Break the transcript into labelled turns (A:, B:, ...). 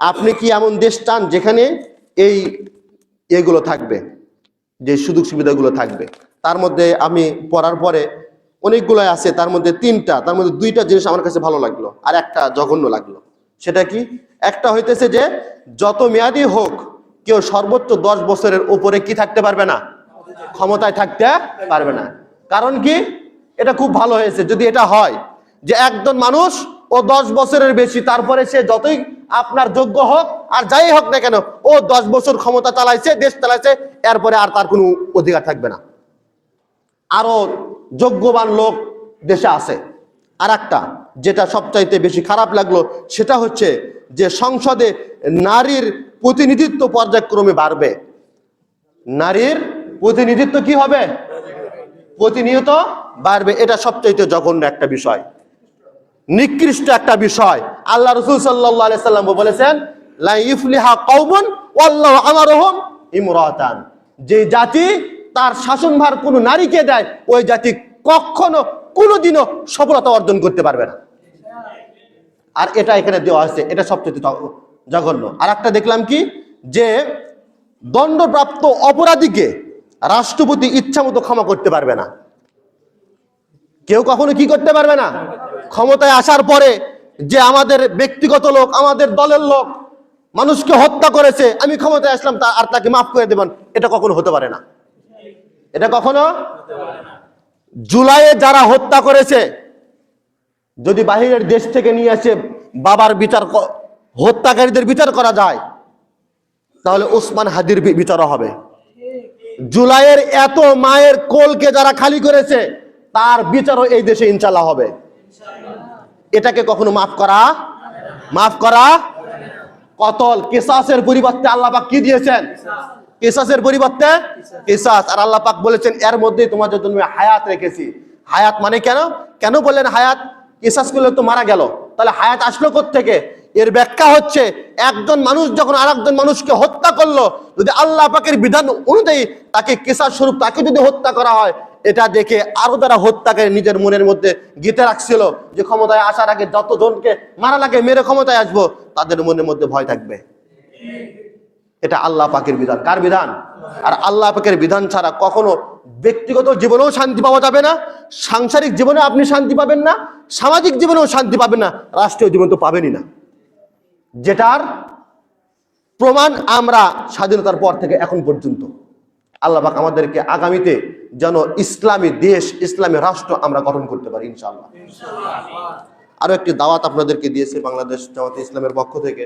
A: আপনি কি এমন দেশ চান যেখানে এই এগুলো থাকবে, যে সুযোগ সুবিধাগুলো থাকবে? তার মধ্যে আমি পড়ার পরে অনেকগুলো আছে, তার মধ্যে তিনটা, তার মধ্যে দুইটা জিনিস আমার কাছে ভালো লাগল আর একটা জঘন্য লাগল। সেটা কি? একটা হইতেছে যে যত মেয়াদি হোক, কেউ সর্বোচ্চ দশ বছরের উপরে কি থাকতে পারবে না? ক্ষমতায় থাকতে পারবে না। কারণ কি? এটা খুব ভালো হয়েছে। যদি এটা হয় যে একজন মানুষ ও দশ বছরের বেশি, তারপরে সে যতই আপনার যোগ্য হোক, আর যাই হোক না কেন, ও দশ বছর ক্ষমতা চালাইছে, দেশ চালাইছে, এরপরে আর তার কোনো অধিকার থাকবে না। আরও যোগ্যবান লোক দেশে আছে। আর একটা যেটা সবচাইতে বেশি খারাপ লাগল, সেটা হচ্ছে যে সংসদে নারীর প্রতিনিধিত্ব পর্যায়ক্রমে বাড়বে। নারীর প্রতিনিধিত্ব কি হবে? প্রতিনিয়ত বাড়বে। এটা সবচাইতে জঘন্য একটা বিষয়। নিকৃষ্ট একটা বিষয়। আল্লাহ রসুল সাল্লাহ সাল্লাম বলেছেন, লা ইফলিহা কওমুন ওয়াল্লাহু আমারুহুম ইমরাতান। যে জাতি তার শাসনভার কোনো নারীকে দেয়, ওই জাতি কখনো কোনোদিনও সফলতা অর্জন করতে পারবে না। আর এটা এখানে দেওয়া আছে এটা সবচেয়ে জঘন্য। আর একটা দেখলাম কি? যে দণ্ডপ্রাপ্ত অপরাধীকে রাষ্ট্রপতি ইচ্ছা মতো ক্ষমা করতে পারবে না। কেউ কখনো কি করতে পারবে না? ক্ষমতায় আসার পরে যে আমাদের ব্যক্তিগত লোক, আমাদের দলের লোক মানুষকে হত্যা করেছে, আমি ক্ষমতায় আসলাম, তা আর তাকে মাফ করে দেবেন, এটা কখনো হতে পারে না। এটা কখনো? জুলাইয়ে যারা হত্যা করেছে, যদি বাহিরের দেশ থেকে নিয়ে এসে বাবার বিচার হত্যাকারীদের বিচার করা যায়, তাহলে ওসমান হাদির বিচারও হবে। জুলাইয়ের এত মায়ের কোলকে যারা খালি করেছে তার বিচারও এই দেশে ইনশাল্লাহ হবে। এটাকে কখনো মাফ করা মাফ করা কতল? কেসাসের পরিবর্তে আল্লাহ পাক কি দিয়েছেন? কেসাসের পরিবর্তে কেসাস। আর আল্লাহ পাক বলেছেন, এর মধ্যেই তোমাদের জন্য হায়াত রেখেছি। হায়াত মানে কেন? কেন বললেন হায়াত? কেসাস করলে তো মারা গেল। তাহলে হায়াত আসলো থেকে এর ব্যাখ্যা হচ্ছে, একজন মানুষ যখন আরেকজন মানুষকে হত্যা করল, যদি আল্লাহ পাকের বিধান অনুযায়ী তাকে কেসাস স্বরূপ তাকে যদি হত্যা করা হয় এটা দেখে আরও যারা হত্যাকারী নিজের মনের মধ্যে গীতে রাখছিল যে ক্ষমতায় আসার আগে যতজনকে মারা লাগে, মেরে ক্ষমতায় আসব, তাদের মনের মধ্যে ভয় থাকবে। এটা আল্লাহ পাকের বিধান। কার বিধান? আর আল্লাহ পাকের বিধান ছাড়া কখনো ব্যক্তিগত জীবনেও শান্তি পাওয়া যাবে না, সাংসারিক জীবনে আপনি শান্তি পাবেন না, সামাজিক জীবনেও শান্তি পাবেন না, রাষ্ট্রীয় জীবন তো পাবেনই না। যেটার প্রমাণ আমরা স্বাধীনতার পর থেকে এখন পর্যন্ত। আল্লাহ পাক আমাদেরকে আগামীতে যেন ইসলামী দেশ ইসলামী রাষ্ট্র আমরা গঠন করতে পারি ইনশাআল্লাহ। আরও একটি দাওয়াত আপনাদেরকে দিয়েছে বাংলাদেশ জামাতে ইসলামের পক্ষ থেকে।